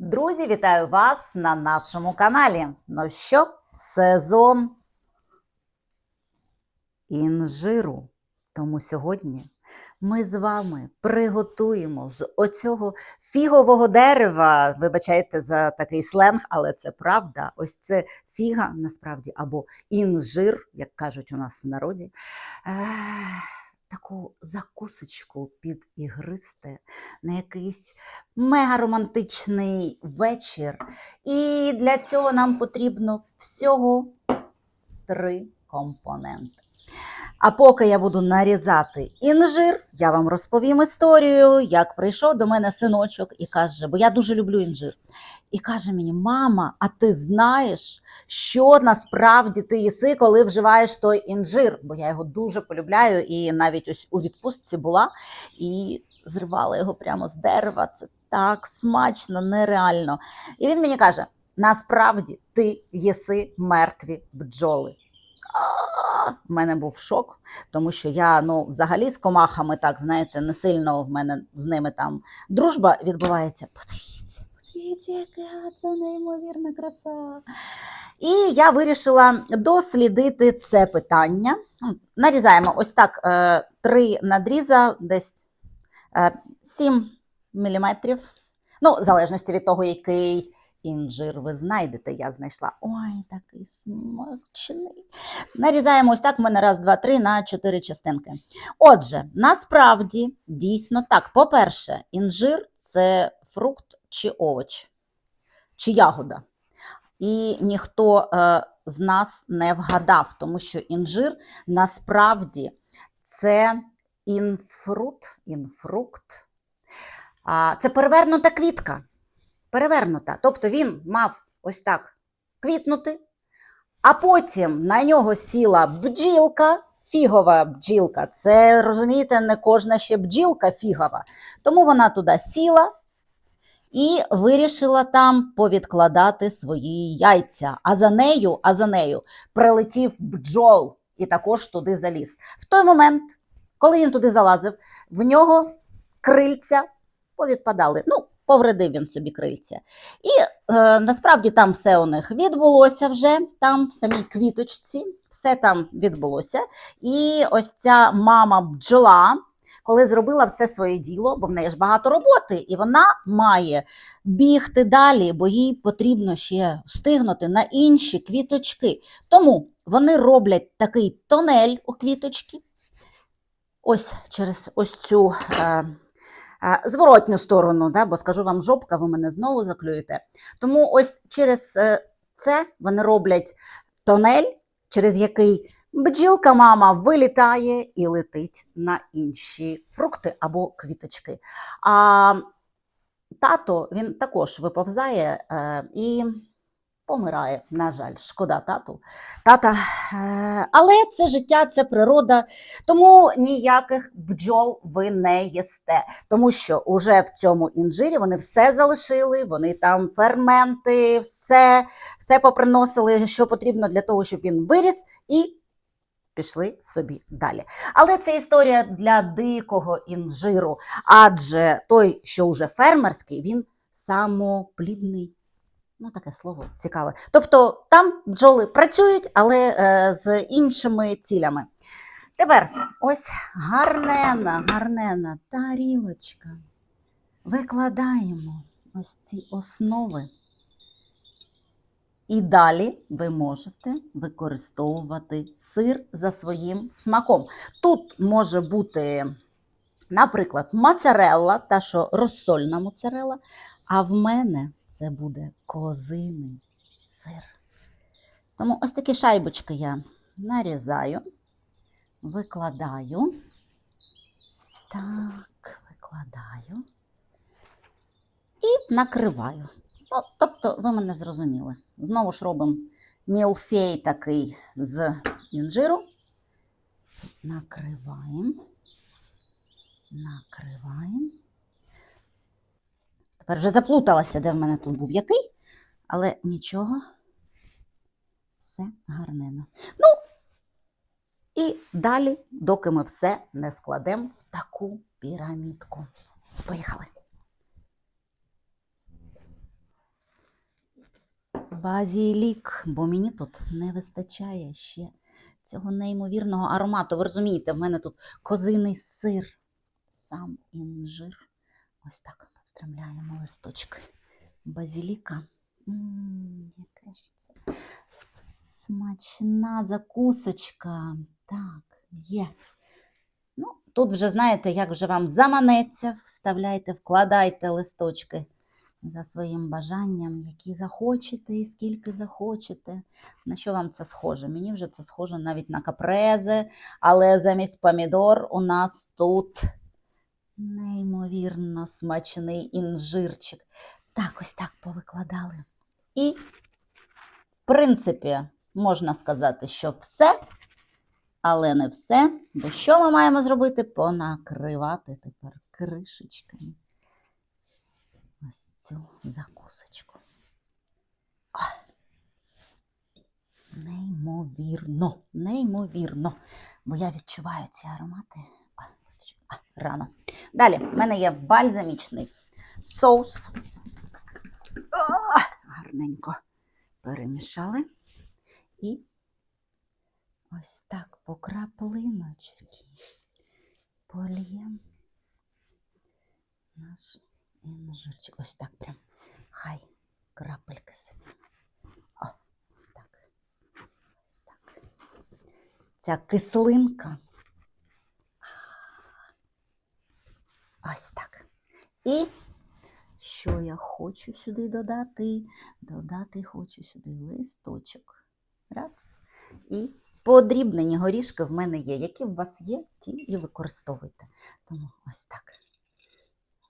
Друзі, вітаю вас на нашому каналі. Ну що, сезон інжиру. Тому сьогодні ми з вами приготуємо з оцього фігового дерева. Вибачайте за такий сленг, але це правда. Ось це фіга насправді, або інжир, як кажуть у нас в народі. Ех, Таку закусочку під ігристе на якийсь мегаромантичний вечір. І для цього нам потрібно всього три компоненти. А поки я буду нарізати інжир, я вам розповім історію, як прийшов до мене синочок і каже, бо я дуже люблю інжир. І каже мені: мама, а ти знаєш, що насправді ти їси, коли вживаєш той інжир? Бо я його дуже полюбляю, і навіть ось у відпустці була і зривала його прямо з дерева. Це так смачно, нереально. І він мені каже: насправді ти їси мертві бджоли. А, В мене був шок, тому що я ну взагалі з комахами, так знаєте, не сильно в мене з ними там дружба відбувається. Подивіться, подивіться, яка це неймовірна краса. І я вирішила дослідити це питання. Нарізаємо ось так е, три надріза, десь е, 7 міліметрів. Ну, в залежності від того, який інжир ви знайдете, я знайшла. Ой, такий смачний. Нарізаємо ось так, в мене раз, два, три на чотири частинки. Отже, насправді дійсно так. По-перше, інжир це фрукт чи овоч, чи ягода. І ніхто е, з нас не вгадав, тому що інжир насправді це інфрут, інфрукт. А, це перевернута квітка. Перевернута. Тобто він мав ось так квітнути, а потім на нього сіла бджілка, фігова бджілка. Це, розумієте, не кожна ще бджілка фігова. Тому вона туди сіла і вирішила там повідкладати свої яйця. А за нею, а за нею прилетів бджол і також туди заліз. В той момент, коли він туди залазив, в нього крильця повідпадали. Ну, повредив він собі крильця. І е, насправді там все у них відбулося вже, там в самій квіточці, все там відбулося. І ось ця мама бджола, коли зробила все своє діло, бо в неї ж багато роботи, і вона має бігти далі, бо їй потрібно ще встигнути на інші квіточки. Тому вони роблять такий тонель у квіточки. Ось через ось цю. Е, Зворотню сторону, да, бо скажу вам жопка, ви мене знову заклюєте. Тому ось через е, це вони роблять тонель, через який бджілка мама вилітає і летить на інші фрукти або квіточки. А тато він також виповзає е, і помирає. На жаль, шкода тату. Тата. Е, але це життя, це природа. Тому ніяких бджол ви не їсте. Тому що уже в цьому інжирі вони все залишили, вони там ферменти, все, все поприносили, що потрібно для того, щоб він виріс, і пішли собі далі. Але це історія для дикого інжиру, адже той, що вже фермерський, він самоплідний. Ну, таке слово цікаве. Тобто там бджоли працюють, але е, з іншими цілями. Тепер ось гарнена, гарнена тарілочка. Викладаємо ось ці основи. І далі ви можете використовувати сир за своїм смаком. Тут може бути, наприклад, моцарелла, та що розсольна моцарелла, а в мене це буде козиний сир. Тому ось такі шайбочки я нарізаю, викладаю. Так, викладаю і накриваю. Ну, тобто, ви мене зрозуміли. Знову ж робимо мілфей такий з інжиру. Накриваємо. Накриваємо. Тепер вже заплуталася, де в мене тут був який, але нічого. Все гарнено. Ну, і далі, доки ми все не складемо в таку пірамідку. Поїхали. базілік, бо мені тут не вистачає ще цього неймовірного аромату. Ви розумієте, в мене тут козиний сир, сам інжир. Ось так встромляємо листочки базіліка. Яка ж це смачна закусочка. Так, є. Ну, тут вже знаєте, як вже вам заманеться, вставляйте, вкладайте листочки за своїм бажанням, які захочете і скільки захочете. На що вам це схоже? Мені вже це схоже навіть на капрези, але замість помідор у нас тут неймовірно смачний інжирчик. Так, ось так повикладали. І, в принципі, можна сказати, що все, але не все. Бо що ми маємо зробити? Понакривати тепер кришечками ось цю закусочку. О! Неймовірно, неймовірно. Бо я відчуваю ці аромати. Рано. Далі, в мене є бальзамічний соус. О, гарненько перемішали. І ось так по краплиночці поліємо наш інжирчик. Ось так прям. Хай крапельки собі. О, ось так. Ось так. Ця кислинка. Ось так. І що я хочу сюди додати? Додати хочу сюди листочок. Раз. І подрібнені горішки в мене є. Які у вас є, ті і використовуйте. Тому ось так.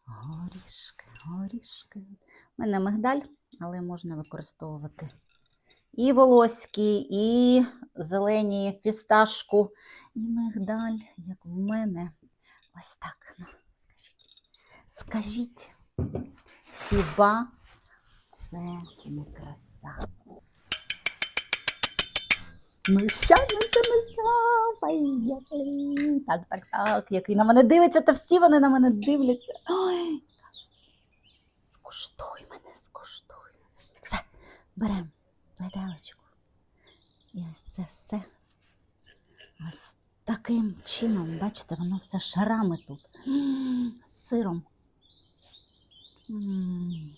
Горішки, горішки. У мене мигдаль, але можна використовувати і волоські, і зелені фісташку, і мигдаль, як в мене. Ось так. Скажіть. Хіба це не краса? Ну що, ну поїхали. Так, так, так, який на мене дивиться, та всі вони на мене дивляться. Ой, скуштуй мене, скуштуй. Все, беремо виделочку. І ось це все. Ось таким чином, бачите, воно все шарами тут. Сиром. М.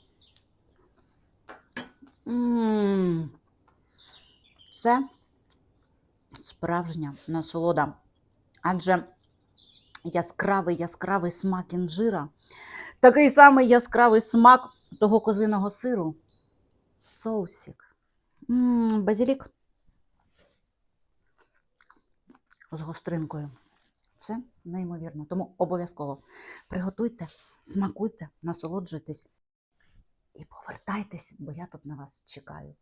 М. Це справжня насолода. Адже яскравий яскравий смак інжира, такий самий яскравий смак того козиного сиру. Соусик. М, Базилік. З гостринкою. Це неймовірно. Тому обов'язково приготуйте, смакуйте, насолоджуйтесь і повертайтесь, бо я тут на вас чекаю.